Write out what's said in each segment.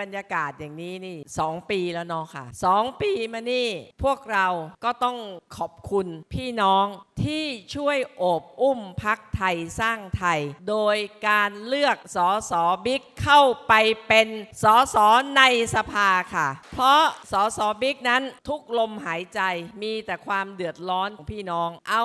บรรยากาศอย่างนี้นี่สองปีแล้วเนาะค่ะสองปีมานี่พวกเราก็ต้องขอบคุณพี่น้องที่ช่วยโอบอุ้มพักไทยสร้างไทย โดยการเลือกสอสอบิ๊กเข้าไปเป็นสอสอในสภาค่ะ เพราะสอสอบิ๊กนั้นทุกลมหายใจมีแต่ความเดือดร้อนของพี่น้อง เอา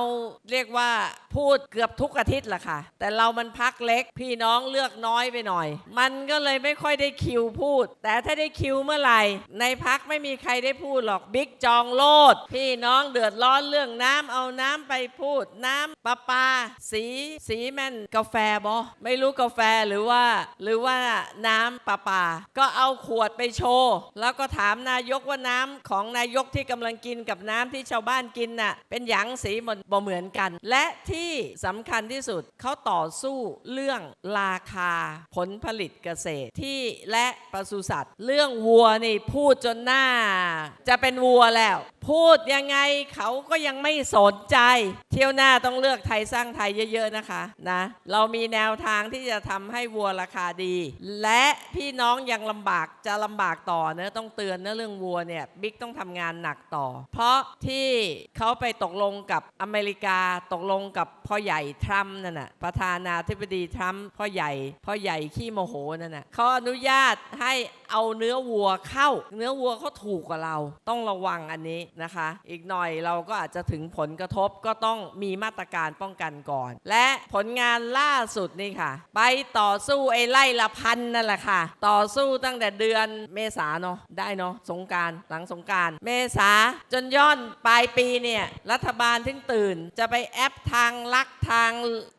เรียกว่าพูดเกือบทุกอาทิตย์ละค่ะ แต่เรามันพักเล็กพี่น้องเลือกน้อยไปหน่อย มันก็เลยไม่ค่อยได้คิวพูดแต่ถ้าได้คิวเมื่อไหร่ ในพักไม่มีใครได้พูดหรอกบิ๊กจองโลด พี่น้องเดือดร้อนเรื่องน้ำเอาน้ำไปพูด น้ำประปา สีสีแม่นกาแฟบอไม่รู้กาแฟหรือว่า หรือว่าน้ำประปา ก็เอาขวดไปโชว์แล้วก็ถามนายกว่าน้ำของนายกที่กำลังกินกับน้ำที่ชาวบ้านกินน่ะเป็นหยังสีมันบ่เหมือนกัน และที่สำคัญที่สุดเขาต่อสู้เรื่องราคาผลผลิตเกษตรที่และปศุสัตว์ เรื่องวัวนี่พูดจนหน้า จะเป็นวัวแล้ว พูดยังไงเขาก็ยังไม่สนใจ เที่ยวหน้าต้องเลือกไทยสร้างไทยเยอะ ๆนะคะนะเรามีแนวทางที่จะทำให้วัวราคาดี และพี่น้องยังลำบากจะลำบากต่อเนะต้องเตือนนะเรื่องวัวเนี่ยบิ๊กต้องทำงานหนักต่อ เพราะที่เขาไปตกลงกับอเมริกาตกลงกับพ่อใหญ่ทรัมป์นั่นน่ะประธานาธิบดีทรัมป์พ่อใหญ่ พ่อใหญ่ขี้โมโหนั่นน่ะเขาอนุญาตให้ I เอาเนื้อวัวเข้า เนื้อวัวเขาถูกกว่าเรา ต้องระวังอันนี้นะคะ อีกหน่อยเราก็อาจจะถึงผลกระทบก็ต้องมีมาตรการป้องกันก่อน และผลงานล่าสุดนี่ค่ะ ไปต่อสู้ไอ้ไล่ละพันนั่นแหละค่ะ ต่อสู้ตั้งแต่เดือนเมษาเนาะได้เนาะสงการหลังสงการเมษาจนย่อนปลายปีเนี่ยรัฐบาลถึงตื่น จะไปแอปทางลักทาง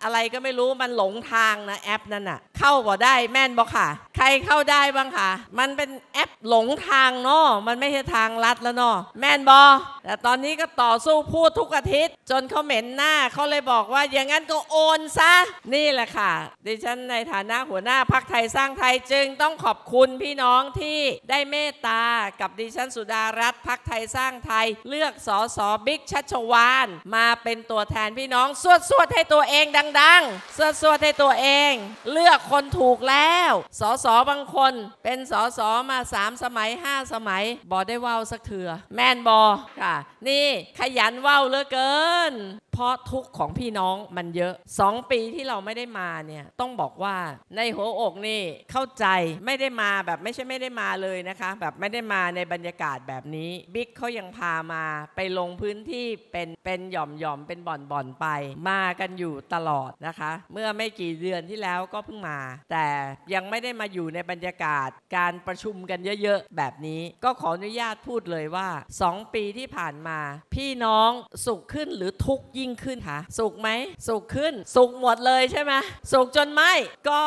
อะไรก็ไม่รู้มันหลงทางนะแอปนั่นน่ะเข้าบ่ได้แม่นบ่ค่ะ ใครเข้าได้บ้างคะมันเป็นแอปหลงทางเนาะมันไม่ใช่ทางลัดแล้วเนาะแม่นบอแต่ตอนนี้ก็ต่อสู้พูดทุกอาทิตย์ จนเขาเหม็นหน้าเขาเลยบอกว่าอย่างนั้นก็โอนซะ นี่แหละค่ะ ดิฉันในฐานะหัวหน้าพักไทยสร้างไทยจึงต้องขอบคุณพี่น้องที่ได้เมตตากับดิฉันสุดารัตน์พักไทยสร้างไทย เลือกสอสอบิ๊กชัชวาน มาเป็นตัวแทนพี่น้องสวดสวดให้ตัวเองดังๆสวดสวดให้ตัวเอง เลือกคนถูกแล้วสอสอบางคนเป็นสอสอมาสามสมัยห้าสมัยบอได้เว้าสักเถือแม่นบอค่ะ นี่ขยันเว้าเหลือเกินเพราะทุกข์ของพี่น้องมันเยอะสองปีที่เราไม่ได้มาเนี่ยต้องบอกว่าในหัวอกนี่เข้าใจไม่ได้มาแบบไม่ใช่ไม่ได้มาเลยนะคะ แบบไม่ได้มาในบรรยากาศแบบนี้บิ๊กเขายังพามาไปลงพื้นที่เป็นเป็นหย่อมหย่อมเป็นบ่อนบ่อนไป มากันอยู่ตลอดนะคะ เมื่อไม่กี่เดือนที่แล้วก็เพิ่งมา แต่ยังไม่ได้มาอยู่ในบรรยากาศการประชุมกันเยอะๆ แบบนี้ก็ขออนุญาตพูดเลยว่า 2 ปีที่ผ่านมา พี่น้องสุขขึ้นหรือทุกข์ยงขึ้นคะสุขไหม สุขขึ้น สุขหมดเลยใช่ไหมสุขจนไม่ก็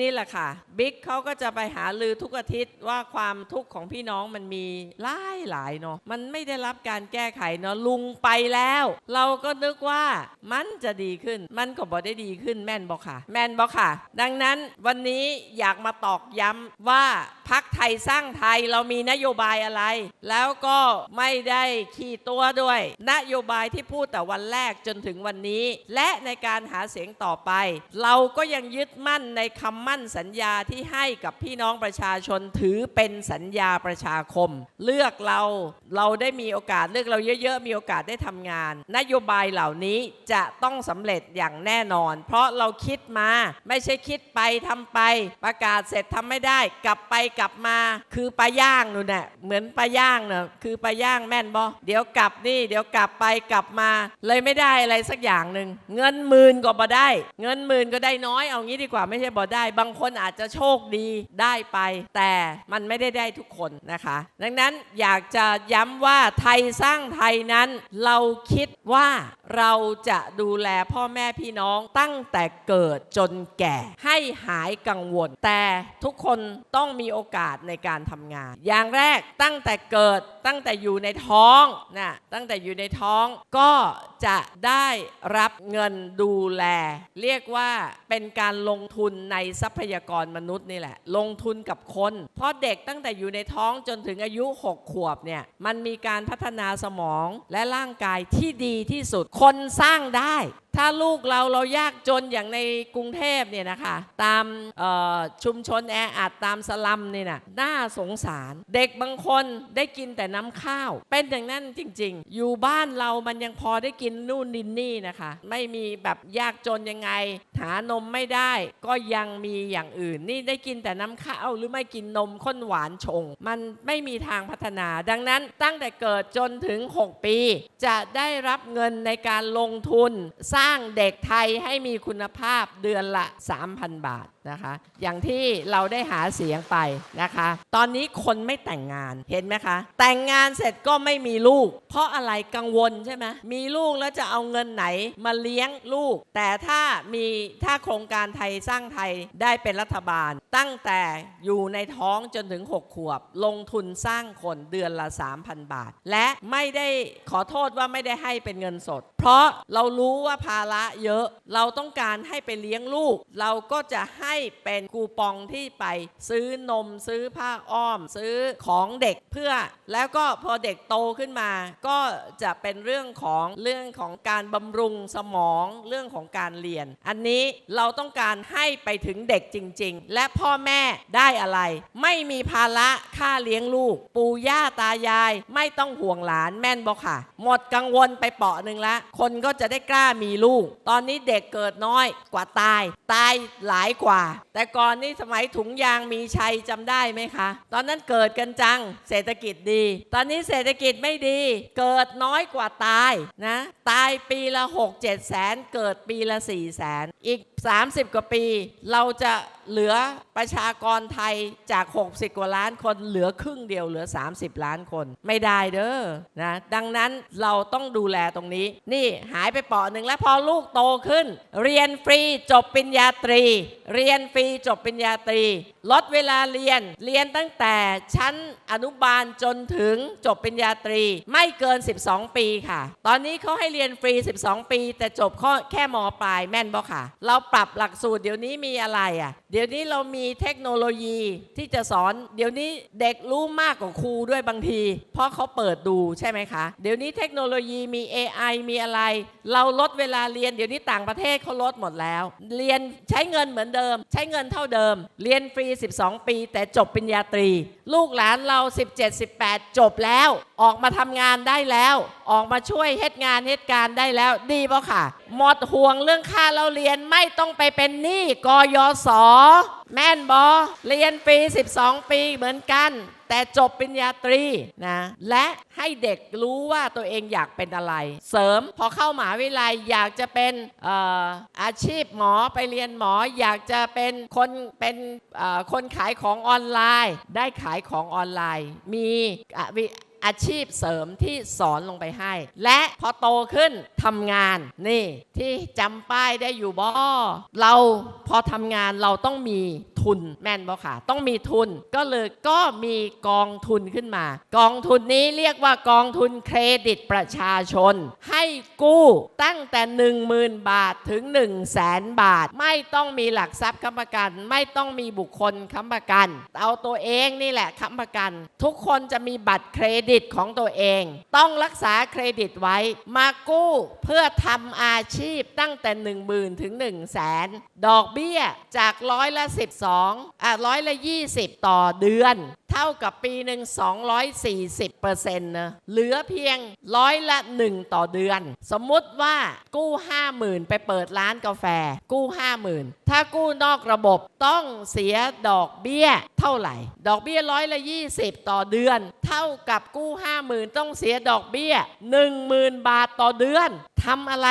นี่แหละค่ะ บิ๊กเขาก็จะไปหาลือทุกอาทิตย์ว่าความทุกข์ของพี่น้องมันมีหลายหลายๆเนาะมันไม่ได้รับการแก้ไขเนาะลุงไปแล้ว เราก็นึกว่ามันจะดีขึ้น มันก็บอกได้ดีขึ้นแม่นบอกค่ะ แม่นบอกค่ะ ดังนั้นวันนี้อยากมาตอกย้ำว่าพักไทยสร้างไทยเรามีนโยบายอะไร แล้วก็ไม่ได้ขี่ตัวด้วย นโยบายที่พูดแต่วันแรกจนถึงวันนี้ และในการหาเสียงต่อไป เราก็ยังยึดมั่นในคำมั่นสัญญาที่ให้กับพี่น้องประชาชนถือเป็นสัญญาประชาคม เลือกเราเราได้มีโอกาสเลือกเราเยอะๆ มีโอกาสได้ทำงาน นโยบายเหล่านี้จะต้องสำเร็จอย่างแน่นอน เพราะเราคิดมาไม่ใช่คิดไปทำไป ประกาศเสร็จทำไม่ได้ กลับไปกลับมา คือปลาย่างนู่นน่ะเหมือนปลาย่างเน่ะคือปลาย่างแม่นบอเดี๋ยวกลับนี่ เดี๋ยวกลับไปกลับมาเลยไม่ได้อะไรสักอย่างหนึ่งเงินหมื่นก็บ่ได้ เงินหมื่นก็ได้น้อยเอางี้ดีกว่าไม่ใช่บ่ได้ บางคนอาจจะโชคดีได้ไป แต่มันไม่ได้ได้ทุกคนนะคะ ดังนั้นอยากจะย้ำว่าไทยสร้างไทยนั้น เราคิดว่าเราจะดูแลพ่อแม่พี่น้องตั้งแต่เกิดจนแก่ให้หายกังวล แต่ทุกคนต้องมีโอกาสในการทำงาน อย่างแรกตั้งแต่เกิดตั้งแต่อยู่ในท้องนะตั้งแต่อยู่ในท้องก็จะได้รับเงินดูแล เรียกว่าเป็นการลงทุนในทรัพยากรมนุษย์นี่แหละ ลงทุนกับคน เพราะเด็กตั้งแต่อยู่ในท้องจนถึงอายุ 6 ขวบเนี่ยมันมีการพัฒนาสมองและร่างกายที่ดีที่สุดคนสร้างได้ ถ้าลูกเราเรายากจนอย่างในกรุงเทพเนี่ยนะคะตามชุมชนแออัดตามสลัมเนี่ยนะน่าสงสาร เด็กบางคนได้กินแต่น้ำข้าว เป็นอย่างนั้นจริง ๆ อยู่บ้านเรามันยังพอได้กินนู่นนินนี่นะคะ ไม่มีแบบยากจนยังไง หานมไม่ได้ก็ยังมีอย่างอื่น นี่ได้กินแต่น้ำข้าวหรือไม่กินนมข้นหวานชง มันไม่มีทางพัฒนา ดังนั้นตั้งแต่เกิดจนถึง 6 ปี จะได้รับเงินในการลงทุนสร้างางเด็กไทยให้มีคุณภาพเดือนละ 3,000 บาท นะคะ อย่างที่เราได้หาเสียงไปนะคะ ตอนนี้คนไม่แต่งงานเห็นไหมคะ แต่งงานเสร็จก็ไม่มีลูก เพราะอะไรกังวลใช่ไหมมีลูกแล้วจะเอาเงินไหนมาเลี้ยงลูก แต่ถ้ามีถ้าโครงการไทยสร้างไทยได้เป็นรัฐบาล ตั้งแต่อยู่ในท้องจนถึง 6 ขวบ ลงทุนสร้างคนเดือนละ 3,000 บาท และไม่ได้ขอโทษว่าไม่ได้ให้เป็นเงินสด เพราะเรารู้ว่าภาระเยอะเราต้องการให้ไปเลี้ยงลูก เราก็จะให้เป็นคูปองที่ไปซื้อนมซื้อผ้าอ้อม ซื้อของเด็กเพื่อ แล้วก็พอเด็กโตขึ้นมา ก็จะเป็นเรื่องของเรื่องของการบำรุงสมองเรื่องของการเรียน อันนี้เราต้องการให้ไปถึงเด็กจริง ๆ และพ่อแม่ได้อะไร ไม่มีภาระค่าเลี้ยงลูก ปู่ย่าตายาย ไม่ต้องห่วงหลานแม่นบอกค่ะ หมดกังวลไปเปาะหนึ่งละ คนก็จะได้กล้ามีลูก ตอนนี้เด็กเกิดน้อยกว่าตาย ตายหลายกว่าแต่ก่อนนี่สมัยถุงยางมีชัยจำได้ไหมคะ ตอนนั้นเกิดกันจัง เศรษฐกิจดี ตอนนี้เศรษฐกิจไม่ดี เกิดน้อยกว่าตายนะ ตายปีละ 6 7 แสน เกิดปีละ 4 แสน อีก 30 กว่าปี เราจะเหลือประชากรไทยจาก 60 กว่าล้านคน เหลือครึ่งเดียวเหลือ 30 ล้านคน ไม่ได้เด้อนะดังนั้นเราต้องดูแลตรงนี้ นี่หายไปเปาะหนึ่งแล้วพอลูกโตขึ้น เรียนฟรีจบปริญญาตรีเรียียนฟรีจบปริญญาตรี ลดเวลาเรียนเรียนตั้งแต่ชั้นอนุบาลจนถึงจบปริญญาตรี ไม่เกิน 12 ปีค่ะ ตอนนี้เขาให้เรียนฟรี 12 ปี แต่จบข้อแค่มปลายแม่นบ่ค่ะ เราปรับหลักสูตรเดี๋ยวนี้มีอะไรอะเดี๋ยวนี้เรามีเทคโนโลยีที่จะสอน เดี๋ยวนี้เด็กรู้มากกว่าครูด้วยบางที เพราะเขาเปิดดูใช่ไหมคะ เดี๋ยวนี้เทคโนโลยีมี AI มีอะไร เราลดเวลาเรียน เดี๋ยวนี้ต่างประเทศเขาลดหมดแล้ว เรียนใช้เงินเหมือนเดิม ใช้เงินเท่าเดิม เรียนฟรี 12 ปี แต่จบปริญญาตรี ลูกหลานเรา 17 18 จบแล้ว ออกมาทำงานได้แล้ว ออกมาช่วยเฮ็ดงานเฮ็ดการได้แล้ว ดีป่ะค่ะ หมดห่วงเรื่องค่าเราเรียนไม่ต้องไปเป็นหนี้กยศแม่นบอเรียนฟรี12 ปีเหมือนกัน แต่จบปริญญาตรีนะและให้เด็กรู้ว่าตัวเองอยากเป็นอะไร เสริมพอเข้ามหาวิทยาลัยอยากจะเป็นอออาชีพหมอไปเรียนหมออยากจะเป็นคนเป็นคนขายของออนไลน์ ได้ขายของออนไลน์ มี อาชีพเสริมที่สอนลงไปให้ และพอโตขึ้นทำงานนี่ที่จำป้ายได้อยู่บ่เราพอทำงานเราต้องมี ทุนแม่นบ่ค่ะ ต้องมีทุนก็เลยก็มีกองทุนขึ้นมา กองทุนนี้เรียกว่ากองทุนเครดิตประชาชน ให้กู้ตั้งแต่ 10,000 บาทถึง 1 0 0 0 0แสนบาท ไม่ต้องมีหลักทรัพย์ค้ำประกัน ไม่ต้องมีบุคคลค้ำประกัน เอาตัวเองนี่แหละค้ำประกัน ทุกคนจะมีบัตรเครดิตของตัวเอง ต้องรักษาเครดิตไว้ มากู้เพื่อทำอาชีพตั้งแต่ 10,000 ถึง 1 0 0 0 0แสนดอกเบี้ยจากร้อยละ 12อะร้อยละ 20 ต่อเดือน เท่ากับปีหนึ่ง240เปอร์เซ็นต์นะเหลือเพียงร้อยละ 1 ต่อเดือน สมมุติว่ากู้ 50,000 ไปเปิดร้านกาแฟ กู้ 50,000 ถ้ากู้นอกระบบต้องเสียดอกเบี้ยเท่าไหร่ ดอกเบี้ยร้อยละ20 ต่อเดือน เท่ากับกู้ 50,000 ต้องเสียดอกเบี้ย 10,000 บาทต่อเดือนทำอะไร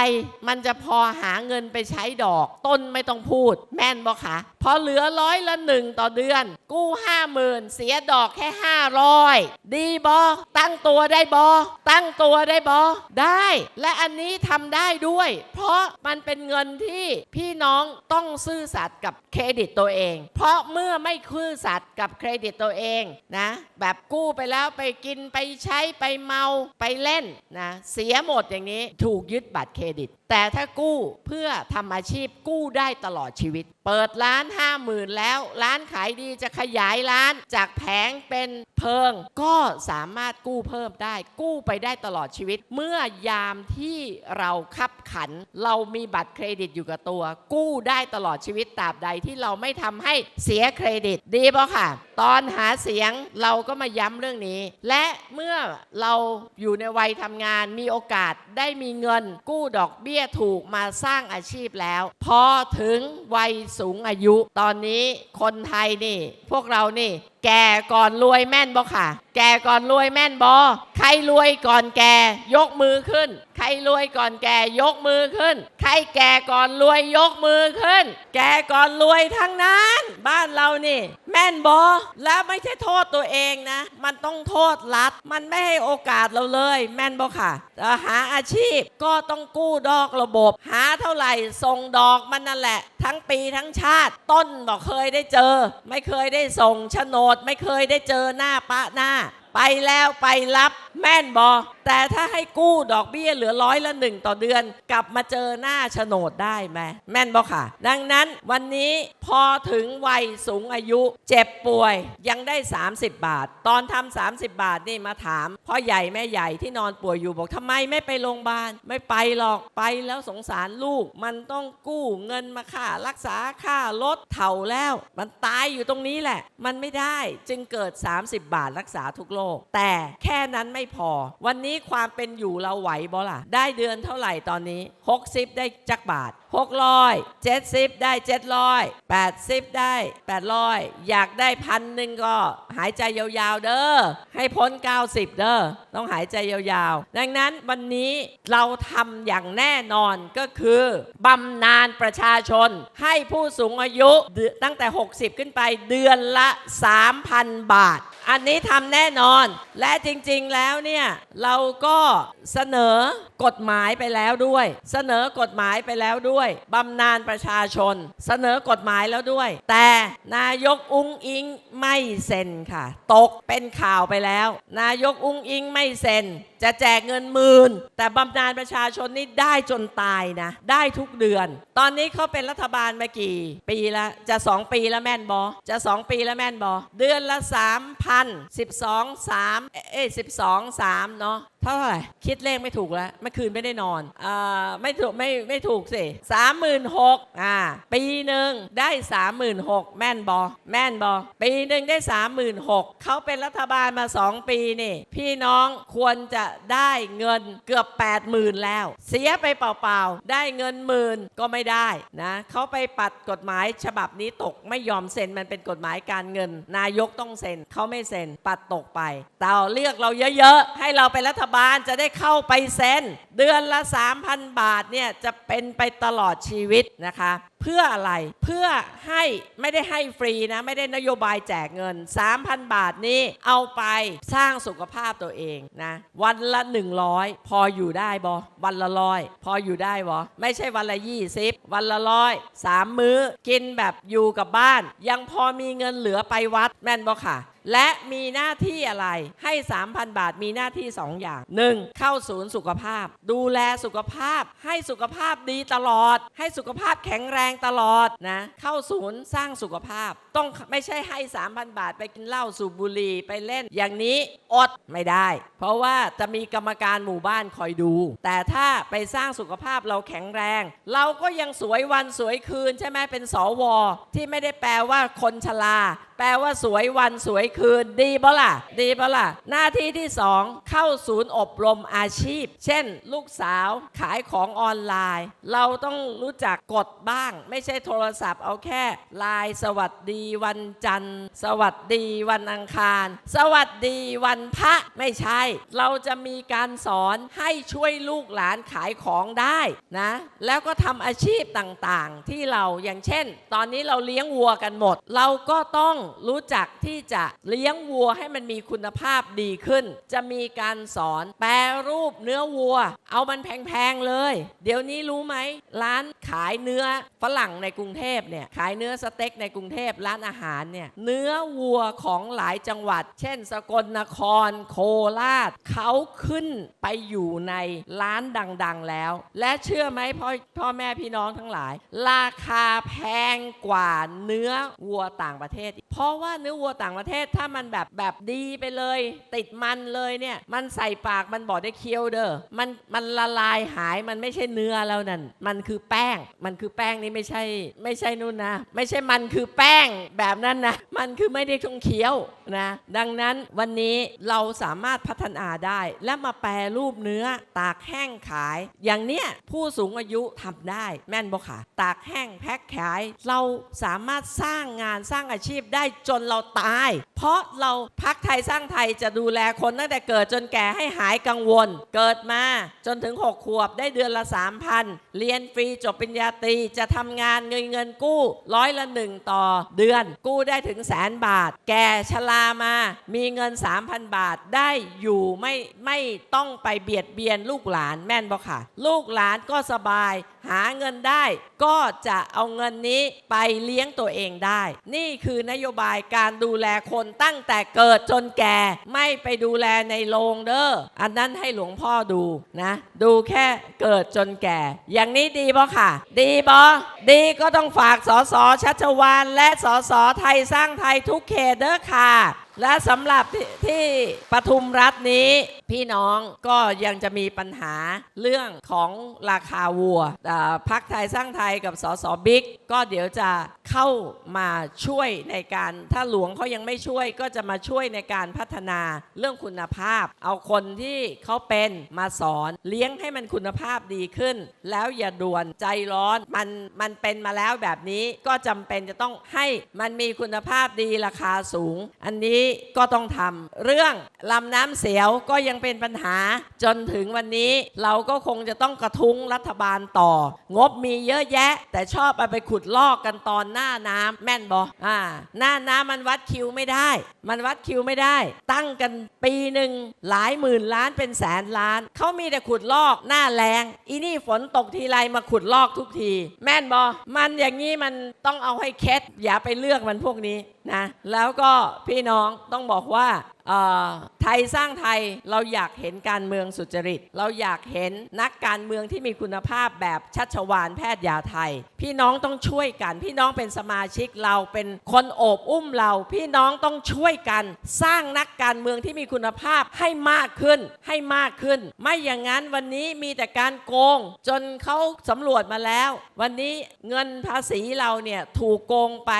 มันจะพอหาเงินไปใช้ดอก ต้นไม่ต้องพูด แม่นบ่คะพอเหลือร้อยละหนึ่งต่อเดือน กู้ห้าหมื่นเสียดอกแค่ห้าร้อยดีบอตั้งตัวได้บอตั้งตัวได้บอได้ และอันนี้ทำได้ด้วย เพราะมันเป็นเงินที่พี่น้องต้องซื่อสัตย์กับเครดิตตัวเอง เพราะเมื่อไม่ซื่อสัตย์กับเครดิตตัวเองนะแบบกู้ไปแล้วไปกินไปใช้ไปเมาไปเล่นนะเสียหมดอย่างนี้ถูกยึดบัตรเครดิต แต่ถ้ากู้เพื่อทำอาชีพกู้ได้ตลอดชีวิต เปิดร้านห้าหมื่นแล้ว ร้านขายดีจะขยายร้านจากแผงเป็นเพิง ก็สามารถกู้เพิ่มได้ กู้ไปได้ตลอดชีวิต เมื่อยามที่เราขับขัน เรามีบัตรเครดิตอยู่กับตัว กู้ได้ตลอดชีวิตตราบใดที่เราไม่ทำให้เสียเครดิตดีป่ะค่ะ ตอนหาเสียงเราก็มาย้ำเรื่องนี้ และเมื่อเราอยู่ในวัยทำงานมีโอกาสได้มีเงิน กู้ดอกเบี้ยถูกมาสร้างอาชีพแล้ว พอถึงวัยสูงอายุ ตอนนี้คนไทยนี่ พวกเรานี่ แก่ก่อนรวยแม่นบ่ค่ะ แก่ก่อนรวยแม่นบอใครรวยก่อนแก่ ยกมือขึ้น ใครรวยก่อนแก่ยกมือขึ้น ใครแก่ก่อนรวยยกมือขึ้น แก่ก่อนรวยทั้งนั้น บ้านเรานี่ แม่นบอแล้วไม่ใช่โทษตัวเองนะ มันต้องโทษรัฐ มันไม่ให้โอกาสเราเลย แม่นบอค่ะจะหาอาชีพก็ต้องกู้ดอกระบบ หาเท่าไหร่ส่งดอกมันนั่นแหละ ทั้งปีทั้งชาติ ต้นบอกเคยได้เจอ ไม่เคยได้ส่งโฉนด ไม่เคยได้เจอหน้าปะหน้า ไปแล้วไปรับแม่นบอ แต่ถ้าให้กู้ดอกเบี้ยเหลือร้อยละหนึ่งต่อเดือน กลับมาเจอหน้าโฉนดได้ไหมแม่นบอค่ะ ดังนั้นวันนี้พอถึงวัยสูงอายุ เจ็บป่วยยังได้ 30 บาท ตอนทำ30 บาทนี่มาถามพ่อใหญ่แม่ใหญ่ที่นอนป่วยอยู่บอกทำไมไม่ไปโรงพยาบาลไม่ไปหรอกไปแล้วสงสารลูก มันต้องกู้เงินมาค่ารักษาค่ารถเถ่าแล้ว มันตายอยู่ตรงนี้แหละ มันไม่ได้จึงเกิด 30 บาทรักษาทุกโรคแต่แค่นั้นไม่พอ วันนี้ความเป็นอยู่เราไหวบ่ล่ะ ได้เดือนเท่าไหร่ตอนนี้ 60 ได้จักบาท 600 70 ได้ 700 80 ได้ 800 อยากได้พันหนึ่งก็หายใจยาวๆเด้อ ให้พ้น 90 เด้อ ต้องหายใจยาวๆ ดังนั้นวันนี้เราทำอย่างแน่นอนก็คือบำนาญประชาชน ให้ผู้สูงอายุตั้งแต่ 60 ขึ้นไปเดือนละ 3,000 บาท อันนี้ทำแน่นอน และจริงๆแล้วเนี่ยเราก็เสนอกฎหมายไปแล้วด้วย เสนอกฎหมายไปแล้วด้วยบำนาญประชาชน เสนอกฎหมายแล้วด้วย แต่นายกอุ้งอิงไม่เซ็นค่ะ ตกเป็นข่าวไปแล้ว นายกอุ้งอิงไม่เซ็นจะแจกเงินหมื่นแต่บำนาญประชาชนนี่ได้จนตายนะ ได้ทุกเดือน ตอนนี้เขาเป็นรัฐบาลมากี่ ปีละจะ 2 ปีแล้วแม่นบอจะ 2 ปีแล้วแม่นบอเดือนละ 3,000 12 3เอ้ย12 3เนาะเท่าไหร่คิดเลขไม่ถูกแล้วเมื่อคืนไม่ได้นอนอ่าไม่ถูกไม่ไม่ถูกสิสามหมื่นหกอ่าปีหนึ่งได้สามหมื่นหกแม่นบอแม่นบอปีหนึ่งได้สามหมื่นหกเขาเป็นรัฐบาลมาสองปีนี่ พี่น้องควรจะได้เงินเกือบ8ปดหมื่นแล้ว เสียไปเปล่าๆ ได้เงินหมื่นก็ไม่ได้นะเขาไปปัดกฎหมายฉบับนี้ตกไม่ยอมเซ็นมันเป็นกฎหมายการเงิน นายกต้องเซ็นเขาไม่เซ็นปัดตกไปแต่เลือกเราเยอะๆ ให้เราเป็นรัฐบาลจะได้เข้าไปเซ็นเดือนละ 3,000 บาทเนี่ยจะเป็นไปตลอดชีวิตนะคะ เพื่ออะไรเพื่อให้ไม่ได้ให้ฟรีนะไม่ได้นโยบายแจกเงิน 3,000 บาทนี้เอาไปสร้างสุขภาพตัวเองนะวันละ 100 พออยู่ได้บอวันละร้อยพออยู่ได้บอไม่ใช่วันละ20วันละร้อยสามมื้อกินแบบอยู่กับบ้าน ยังพอมีเงินเหลือไปวัดแม่นบอค่ะ และมีหน้าที่อะไรให้ 3,000 บาทมีหน้าที่ 2 อย่าง 1. เข้าศูนย์สุขภาพ ดูแลสุขภาพ ให้สุขภาพดีตลอด ให้สุขภาพแข็งแรงตลอดนะเข้าศูนย์สร้างสุขภาพ ต้องไม่ใช่ให้ 3,000 บาท ไปกินเหล้าสูบบุหรี่ไปเล่น อย่างนี้อดไม่ได้ เพราะว่าจะมีกรรมการหมู่บ้านคอยดู แต่ถ้าไปสร้างสุขภาพเราแข็งแรง เราก็ยังสวยวันสวยคืนใช่ไหมเป็นสวที่ไม่ได้แปลว่าคนชรา แปลว่าสวยวันสวยคืนดีเปล่ะดีเปล่ะหน้าที่ที่ 2 เข้าศูนย์อบรมอาชีพ เช่น ลูกสาวขายของออนไลน์ เราต้องรู้จักกดบ้าง ไม่ใช่โทรศัพท์เอาแค่ไลน์สวัสดีวันจันทร์ สวัสดีวันอังคาร สวัสดีวันพระไม่ใช่ เราจะมีการสอนให้ช่วยลูกหลานขายของได้นะแล้วก็ทำอาชีพต่างๆ ที่เราอย่างเช่น ตอนนี้เราเลี้ยงวัวกันหมด เราก็ต้องรู้จักที่จะเลี้ยงวัวให้มันมีคุณภาพดีขึ้น จะมีการสอนแปรรูปเนื้อวัว เอามันแพงๆเลย เดี๋ยวนี้รู้ไหมร้านขายเนื้อฝรั่งในกรุงเทพเนี่ยขายเนื้อสเต็กในกรุงเทพร้านอาหารเนี่ยเนื้อวัวของหลายจังหวัด เช่น สกลนครโคราชเขาขึ้นไปอยู่ในร้านดังๆแล้ว และเชื่อไหมพ่อพ่อแม่พี่น้องทั้งหลาย ราคาแพงกว่าเนื้อวัวต่างประเทศอีกเพราะว่าเนื้อวัวต่างประเทศถ้ามันแบบแบบดีไปเลย ติดมันเลยเนี่ยมันใส่ปากมันบอกได้เคี้ยวเด้อมันมันละลายหายมันไม่ใช่เนื้อแล้วนั่นมันคือแป้ง มันคือแป้งนี่ไม่ใช่ไม่ใช่นู่นนะ ไม่ใช่มันคือแป้งแบบนั้นนะมันคือไม่ได้ต้องเคี้ยวนะดังนั้นวันนี้เราสามารถพัฒนาได้ และมาแปรรูปเนื้อตากแห้งขาย อย่างเนี้ยผู้สูงอายุทำได้แม่นบอกค่ะ ตากแห้งแพ็คขาย เราสามารถสร้างงานสร้างอาชีพได้จนเราตายเพราะเราพักไทยสร้างไทยจะดูแลคนตั้งแต่เกิดจนแก่ให้หายกังวล เกิดมาจนถึง 6 ขวบได้เดือนละ 3,000 เรียนฟรีจบปริญญาตรีจะทำงานเงินเงินกู้ร้อยละหนึ่งต่อเดือน กู้ได้ถึงแสนบาท แก่ชรามามีเงิน 3,000 บาทได้อยู่ไม่ไม่ต้องไปเบียดเบียนลูกหลานแม่นบ่ค่ะ ลูกหลานก็สบายหาเงินได้ก็จะเอาเงินนี้ไปเลี้ยงตัวเองได้ นี่คือนโยบายการดูแลคนตั้งแต่เกิดจนแก่ไม่ไปดูแลในโรงเด้ออันนั้นให้หลวงพ่อดูนะ ดูแค่เกิดจนแก่ อย่างนี้ดีบ่ค่ะ ดีบ่ดีก็ต้องฝากสสชัชวานและสสไทยสร้างไทยทุกเขตเด้อค่ะ และสำหรับที่ที่ปทุมรัฐนี้ พี่น้องก็ยังจะมีปัญหาเรื่องของราคาวัวพักไทยสร้างไทยกับสสบิ๊กก็เดี๋ยวจะเข้ามาช่วยในการถ้าหลวงเขายังไม่ช่วยก็จะมาช่วยในการพัฒนาเรื่องคุณภาพ เอาคนที่เขาเป็นมาสอนเลี้ยงให้มันคุณภาพดีขึ้น แล้วอย่าด่วนใจร้อนมันมันเป็นมาแล้วแบบนี้ก็จำเป็นจะต้องให้มันมีคุณภาพดีราคาสูง อันนี้ก็ต้องทำเรื่องลำน้ำเสียวก็ยังเป็นปัญหาจนถึงวันนี้เราก็คงจะต้องกระทุ้งรัฐบาลต่อ งบมีเยอะแยะ แต่ชอบเอาไปขุดลอกกันตอนหน้าน้ำแม่นบออ่าหน้าน้ำมันวัดคิวไม่ได้ มันวัดคิวไม่ได้ ตั้งกันปีหนึ่งหลายหมื่นล้านเป็นแสนล้านเขามีแต่ขุดลอกหน้าแรงอีนี่ฝนตกทีไรมาขุดลอกทุกที แม่นบอมันอย่างนี้มันต้องเอาให้เคสอย่าไปเลือกมันพวกนี้ นะแล้วก็พี่น้องต้องบอกว่า ไทยสร้างไทยเราอยากเห็นการเมืองสุจริต เราอยากเห็นนักการเมืองที่มีคุณภาพแบบชัชวานแพทย์ยาไทย พี่น้องต้องช่วยกัน พี่น้องเป็นสมาชิกเราเป็นคนโอบอุ้มเรา พี่น้องต้องช่วยกัน สร้างนักการเมืองที่มีคุณภาพให้มากขึ้นให้มากขึ้น ไม่อย่างนั้นวันนี้มีแต่การโกง จนเขาสำรวจมาแล้ว วันนี้เงินภาษีเราเนี่ยถูกโกงไป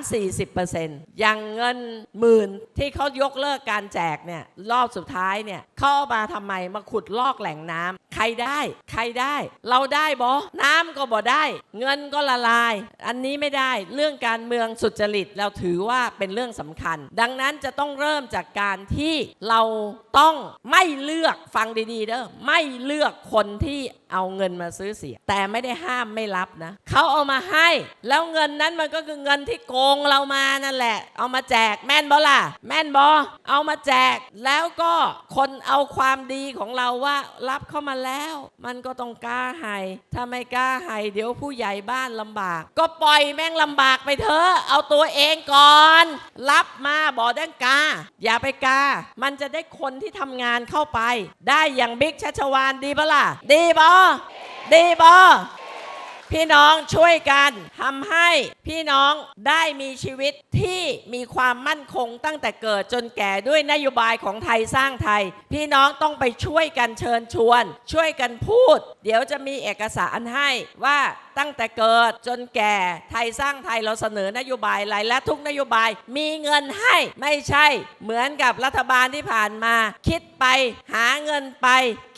3-40%อย่างเงินหมื่นที่เขายกเลิกการแจกเนี่ยรอบสุดท้ายเนี่ยเข้าเอมาทำไมมาขุดลอกแหล่งน้ำใครได้ ใครได้ เราได้บอน้ำก็บ่ได้ เงินก็ละลาย อันนี้ไม่ได้เรื่องการเมืองสุจริตเราถือว่าเป็นเรื่องสำคัญ ดังนั้นจะต้องเริ่มจากการที่เราต้องไม่เลือกฟังดีๆเด้อไม่เลือกคนที่เอาเงินมาซื้อเสีย แต่ไม่ได้ห้ามไม่รับนะเขาเอามาให้ แล้วเงินนั้นมันก็คือเงินที่โกงเรามานั่นแหละ เอามาแจกแม่นบอล่ะแม่นบอเอามาแจกแล้วก็คนเอาความดีของเราว่ารับเข้ามาแล้ว มันก็ต้องกล้าให้ถ้าไม่กล้าให้เดี๋ยวผู้ใหญ่บ้านลำบาก ก็ปล่อยแม่งลำบากไปเถอะเอาตัวเองก่อน รับมาบอกด้านกา อย่าไปกา มันจะได้คนที่ทำงานเข้าไป ได้อย่างบิ๊กชัชวานดีปะล่ะ ดีบอดีบอ พี่น้องช่วยกันทำให้พี่น้องได้มีชีวิตที่มีความมั่นคงตั้งแต่เกิดจนแก่ด้วยนโยบายของไทยสร้างไทย พี่น้องต้องไปช่วยกันเชิญชวน ช่วยกันพูด เดี๋ยวจะมีเอกสารให้ว่า ตั้งแต่เกิดจนแก่ไทยสร้างไทยเราเสนอนโยบายอะไรและทุกนโยบายมีเงินให้ไม่ใช่เหมือนกับรัฐบาลที่ผ่านมา คิดไปหาเงินไป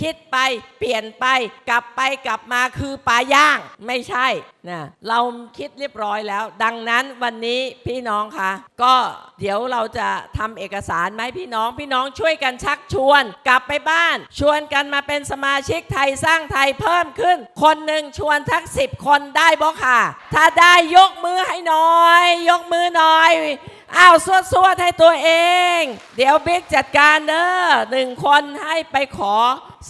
คิดไปเปลี่ยนไป กลับไปกลับมาคือปลาย่างไม่ใช่นะเราคิดเรียบร้อยแล้ว ดังนั้นวันนี้พี่น้องคะก็เดี๋ยวเราจะทำเอกสารไหมพี่น้อง พี่น้องช่วยกันชักชวน กลับไปบ้าน ชวนกันมาเป็นสมาชิกไทยสร้างไทยเพิ่มขึ้น คนหนึ่งชวนทักสิบคนคนได้บ่ค่ะ ถ้าได้ยกมือให้หน่อย ยกมือหน่อย อ้าวสวดสวดให้ตัวเอง เดี๋ยวบิ๊กจัดการเด้อหนึ่งคนให้ไปขอ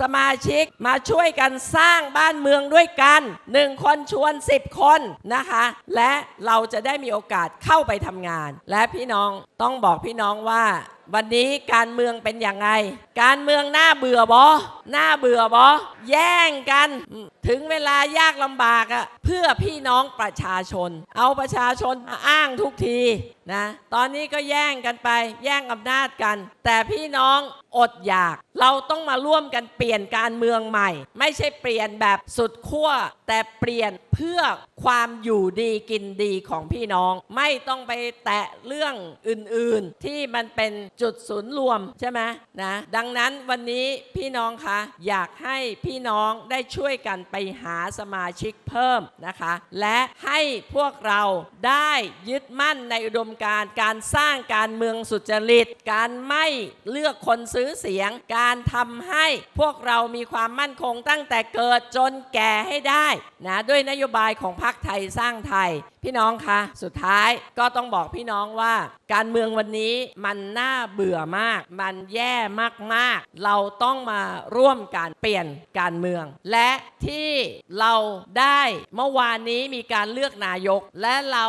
สมาชิกมาช่วยกันสร้างบ้านเมืองด้วยกันหนึ่งคนชวน10คนนะคะ และเราจะได้มีโอกาสเข้าไปทำงาน และพี่น้องต้องบอกพี่น้องว่า วันนี้การเมืองเป็นอย่างไงการเมืองน่าเบื่อบอน่าเบื่อบอแย่งกัน ถึงเวลายากลำบากอะเพื่อพี่น้องประชาชน เอาประชาชนมาอ้างทุกที นะตอนนี้ก็แย่งกันไป แย่งอำนาจกัน แต่พี่น้องอดอยาก เราต้องมาร่วมกันเปลี่ยนการเมืองใหม่ ไม่ใช่เปลี่ยนแบบสุดขั้วแต่เปลี่ยนเพื่อความอยู่ดีกินดีของพี่น้อง ไม่ต้องไปแตะเรื่องอื่นๆ ที่มันเป็นจุดศูนย์รวมใช่ไหมนะดังนั้นวันนี้พี่น้องคะอยากให้พี่น้องได้ช่วยกันไปหาสมาชิกเพิ่มนะคะ และให้พวกเราได้ยึดมั่นในอุดมการ การสร้างการเมืองสุจริต การไม่เลือกคนซื้อเสียง การทำให้พวกเรามีความมั่นคงตั้งแต่เกิดจนแก่ให้ได้นะด้วยนโยบายของพรรคไทยสร้างไทย พี่น้องคะสุดท้ายก็ต้องบอกพี่น้องว่า การเมืองวันนี้มันน่าเบื่อมาก มันแย่มากๆ เราต้องมาร่วมกันเปลี่ยนการเมือง และที่เราได้เมื่อวานนี้มีการเลือกนายก และเรา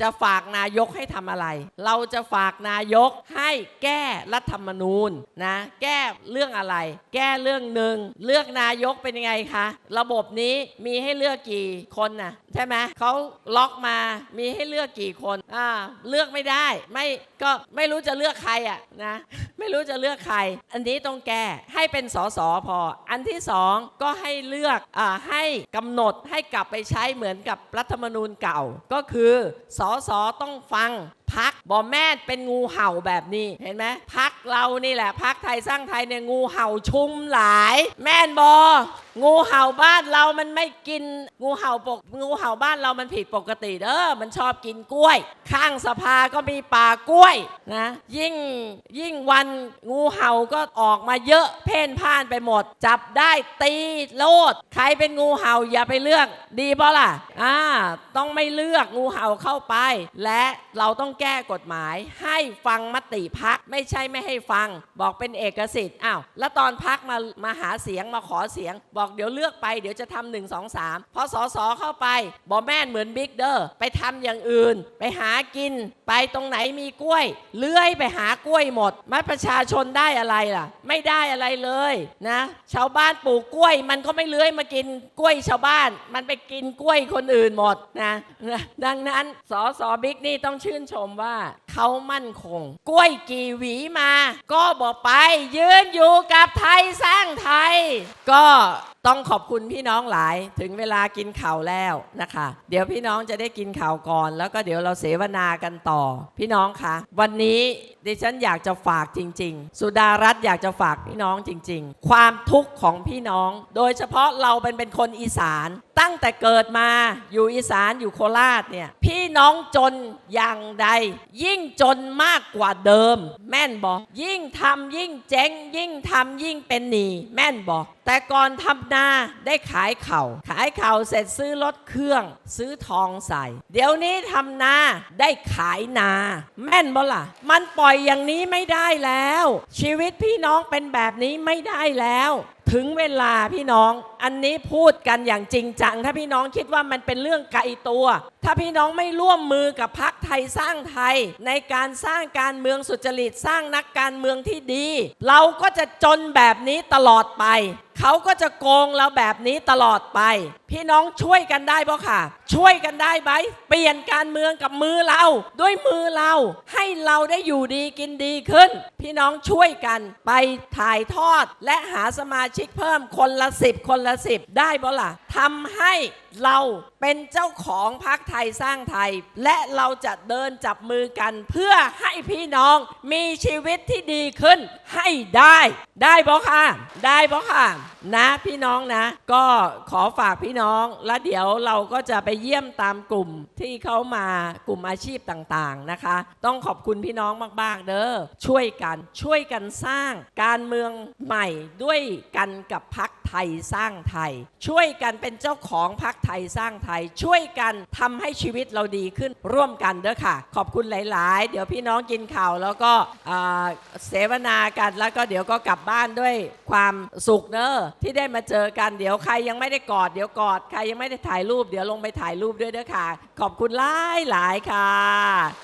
จะฝากนายกให้ทำอะไร เราจะฝากนายกให้แก้รัฐธรรมนูญนะแก้เรื่องอะไร แก้เรื่องหนึ่งเลือกนายกเป็นยังไงคะระบบนี้มีให้เลือกกี่คนน่ะใช่ไหมเขาล็อกมามีให้เลือกกี่คนอ่าเลือกไม่ได้ไม่ก็ไม่รู้จะเลือกใครอะนะไม่รู้จะเลือกใคร อันนี้ต้องแก้ให้เป็นสสพอ อันที่สองก็ให้เลือกอ่าให้กำหนดให้กลับไปใช้เหมือนกับรัฐธรรมนูญเก่า ก็คือสสต้องฟัง พักบอแม่เป็นงูเห่าแบบนี้เห็นไหมพักเรานี่แหละพักไทยสร้างไทยเนี่ยงูเห่าชุมหลาย แม่นบองูเห่าบ้านเรามันไม่กินงูเห่าปกงูเห่าบ้านเรามันผิดปกติเด้อมันชอบกินกล้วย ข้างสภาก็มีป่ากล้วยนะยิ่งยิ่งวันงูเห่าก็ออกมาเยอะเพ่นพ่านไปหมด จับได้ตีโลด ใครเป็นงูเห่าอย่าไปเลือก ดีเปล่าล่ะอ่าต้องไม่เลือกงูเห่าเข้าไป และเราต้องแก้กฎหมายให้ฟังมติพักไม่ใช่ไม่ให้ฟัง บอกเป็นเอกสิทธิ์อ้าวแล้วตอนพักมามาหาเสียงมาขอเสียง บอกเดี๋ยวเลือกไปเดี๋ยวจะทำหนึ่งสองสามพอสอสอเข้าไปบอกแม่นเหมือนบิ๊กเดอร์ไปทำอย่างอื่น ไปหากิน ไปตรงไหนมีกล้วย เลื้อยไปหากล้วยหมดมาประชาชนได้อะไรล่ะ ไม่ได้อะไรเลยนะชาวบ้านปลูกกล้วย มันก็ไม่เลื้อยมากินกล้วยชาวบ้าน มันไปกินกล้วยคนอื่นหมดนะนะดังนั้นสอสอบิ๊กนี่ต้องชื่นชมว่าเขามั่นคง กล้วยกี่หวีมา ก็บอกไป ยืนอยู่กับไทยสร้างไทย ก็ต้องขอบคุณพี่น้องหลายถึงเวลากินข่าวแล้วนะคะ เดี๋ยวพี่น้องจะได้กินข่าวก่อน แล้วก็เดี๋ยวเราเสวนากันต่อ พี่น้องคะวันนี้ดิฉันอยากจะฝากจริง ๆ สุดารัตน์อยากจะฝากพี่น้องจริง ๆ ความทุกข์ของพี่น้อง โดยเฉพาะเราเป็นเป็นคนอีสานตั้งแต่เกิดมาอยู่อีสานอยู่โคราชเนี่ยพี่น้องจนอย่างใด ยิ่งจนมากกว่าเดิม แม่นบอกยิ่งทำยิ่งเจ๊ง ยิ่งทำยิ่งเป็นหนี้แม่นบอกแต่ก่อนทำนาได้ขายเข่า ขายเข่าเสร็จซื้อรถเครื่อง ซื้อทองใส่ เดี๋ยวนี้ทำนาได้ขายนา แม่นบ่ล่ะ มันปล่อยอย่างนี้ไม่ได้แล้ว ชีวิตพี่น้องเป็นแบบนี้ไม่ได้แล้วถึงเวลาพี่น้องอันนี้พูดกันอย่างจริงจัง ถ้าพี่น้องคิดว่ามันเป็นเรื่องไกลตัว ถ้าพี่น้องไม่ร่วมมือกับพักไทยสร้างไทย ในการสร้างการเมืองสุจริตสร้างนักการเมืองที่ดี เราก็จะจนแบบนี้ตลอดไป เขาก็จะโกงเราแบบนี้ตลอดไป พี่น้องช่วยกันได้ปะค่ะ ช่วยกันได้ไหมเปลี่ยนการเมืองกับมือเรา ด้วยมือเรา ให้เราได้อยู่ดีกินดีขึ้น พี่น้องช่วยกันไปถ่ายทอด และหาสมาชิกเพิ่มคนละสิบคนละสิบได้ปะล่ะทำให้เราเป็นเจ้าของพักไทยสร้างไทย และเราจะเดินจับมือกัน เพื่อให้พี่น้องมีชีวิตที่ดีขึ้นให้ได้ ได้ปะค่ะได้ปะค่ะนะพี่น้องนะ ก็ขอฝากพี่น้องแล้วเดี๋ยวเราก็จะไปเยี่ยมตามกลุ่มที่เขามากลุ่มอาชีพต่างๆนะคะ ต้องขอบคุณพี่น้องมากๆ เด้อช่วยกันช่วยกันสร้างการเมืองใหม่ด้วยกันกับพักไทยสร้างไทย ช่วยกันเป็นเจ้าของพักไทยสร้างไทย ช่วยกันทำให้ชีวิตเราดีขึ้นร่วมกันเด้อค่ะ ขอบคุณหลาย ๆ เดี๋ยวพี่น้องกินข่าวแล้วก็เสวนากันแล้วก็เดี๋ยวก็กลับบ้านด้วยความสุขเนอะที่ได้มาเจอกันเดี๋ยวใครยังไม่ได้กอดเดี๋ยวกอดใครยังไม่ได้ถ่ายรูปเดี๋ยวลงไปถ่ายรูปด้วยเด้อค่ะ ขอบคุณหลายหลายๆค่ะ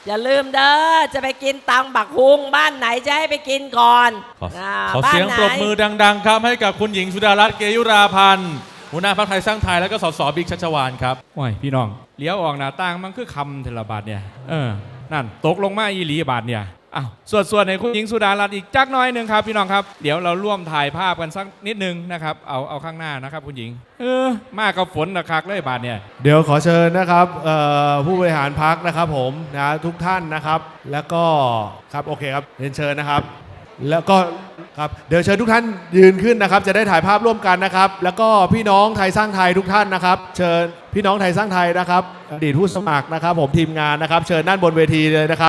อย่าลืมเด้อจะไปกินตังบักฮุงบ้านไหนจะให้ไปกินก่อนขอาขอบ้านเสียงไหนปรบมือดัง ๆ ครับให้กับคุณหญิงสุดารัตน์เกยุราพันธ์หัวหน้าพรรคไทยสร้างไทยแล้วก็สสบิ๊กชัชวานครับ โอ้ยพี่น้องเลี้ยวออกหน้าต่างมันคือคำเทละบาทเนี่ย เออ นั่น ตกลงมาอีหลีบาทเนี่ย อ้าวส่วนส่วนในคุณหญิงสุดารัตน์อีกจักน้อยหนึ่งครับพี่น้องครับ เดี๋ยวเราร่วมถ่ายภาพกันสักนิดนึงนะครับ เอาเอาข้างหน้านะครับคุณหญิง เออ มากกับฝนนะครับเลยบาทเนี่ย เดี๋ยวขอเชิญนะครับเอ่อผู้บริหารพักนะครับผมนะทุกท่านนะครับ แล้วก็ครับโอเคครับเรียนเชิญนะครับ แล้วก็ครับเดี๋ยวเชิญทุกท่านยืนขึ้นนะครับ จะได้ถ่ายภาพร่วมกันนะครับ แล้วก็พี่น้องไทยสร้างไทยทุกท่านนะครับ เชิญพี่น้องไทยสร้างไทยนะครับอดีตผู้สมัครนะครับ ผมทีมงานนะครับ เชิญด้านบนเวทีเลยนะครับ